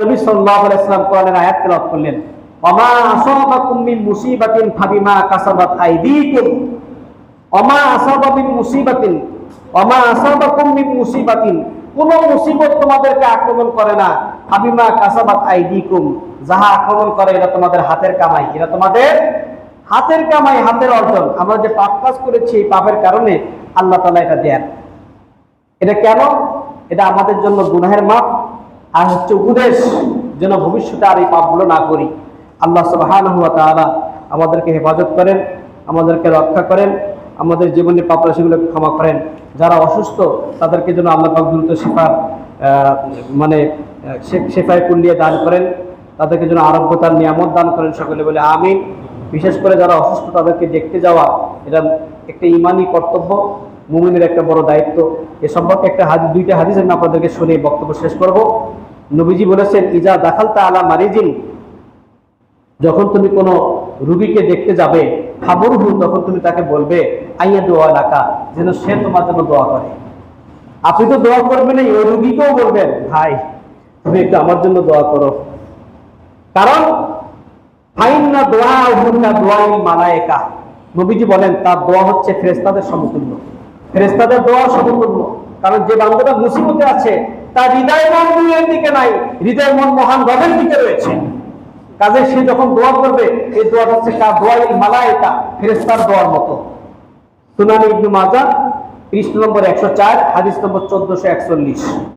নবী সাল্লাল্লাহু আলাইহি সাল্লাম কোরআনের আয়াত তেলাওয়াত করলেন আসাবাকুম মিন মুসিবাতিন ফাবিমা কাসাবাত আইদিকুম। আসাবা মিন মুসিবাতিন। আসাবাকুম মিন মুসিবাতিন। কোন মুসিবত তোমাদেরকে আক্রমণ করে না। ফাবিমা কাসাবাত আইদিকুম। যাহা আক্রমণ করে এটা তোমাদের হাতের কামাই। এটা তোমাদের হাতের কামাই, হাতের অর্জন। আমরা যে পাপ কাজ করেছি, এই পাপের কারণে আল্লাহ তাআলা এটা দেন। এটা কেন? এটা আমাদের জন্য গুনাহের মাপ আর হচ্ছে উপদেশ যেন ভবিষ্যতে আর এই পাপগুলো না করি। আল্লাহ সুবহানাহু ওয়া তাআলা আমাদেরকে হেফাজত করেন, আমাদেরকে রক্ষা করেন, আমাদের জীবনে পাপ রাশিগুলোকে ক্ষমা করেন। যারা অসুস্থ, তাদেরকে যেন আল্লাহ পাক দ্রুত শিফার মানে শেফায় কুল্লিয়ে দান করেন। তাদেরকে যেন আরোগ্যতার নিয়ামত দান করেন সকলে বলে আমিন। বিশেষ করে যারা অসুস্থ, তাদেরকে দেখতে যাওয়া, এটা একটা ইমানি কর্তব্য, মুমিনের একটা বড় দায়িত্ব। এ সম্পর্কে একটা হাদিস, দুইটা হাদিস আমি আপনাদেরকে শুনে বক্তব্য শেষ করব। নবীজি বলেছেন, ইজা দাখাল তা আলা মারিজিন। যখন তুমি কোনো রুগীকে দেখতে যাবে খাবর হু তখন তুমি তাকে বলবে, আইয়া দোয়া লাকা, যেন সে তোমার জন্য দোয়া করে। আপনি তো দোয়া করবেন ওই রুগীকেও বলবেন, ভাই, তুমি একটু আমার জন্য দোয়া করো। কারণ, ফাইন্না দোয়া হুন্না দোয়াই মালায়েকা। নবীজি বলেন, তার দোয়া হচ্ছে ফেরেস্তাদের সমতুল্য। ফেরেস্তাদের দোয়া সমতুল্য। কারণ যে বান্ধবটা মুসিবতে আছে তার হৃদয় মন দুইয়ের দিকে নাই, হৃদয় মন মহান রবের দিকে রয়েছে। কাজে সে যখন দোয়া করবে, এই দোয়াটা হচ্ছে তার দোয়াই এটা ফেরেস্তার দোয়ার মতো। সুনানি ইবনু মাজা কৃষ্ণ নম্বর একশো চার, হাদিস নম্বর চোদ্দশো একচল্লিশ।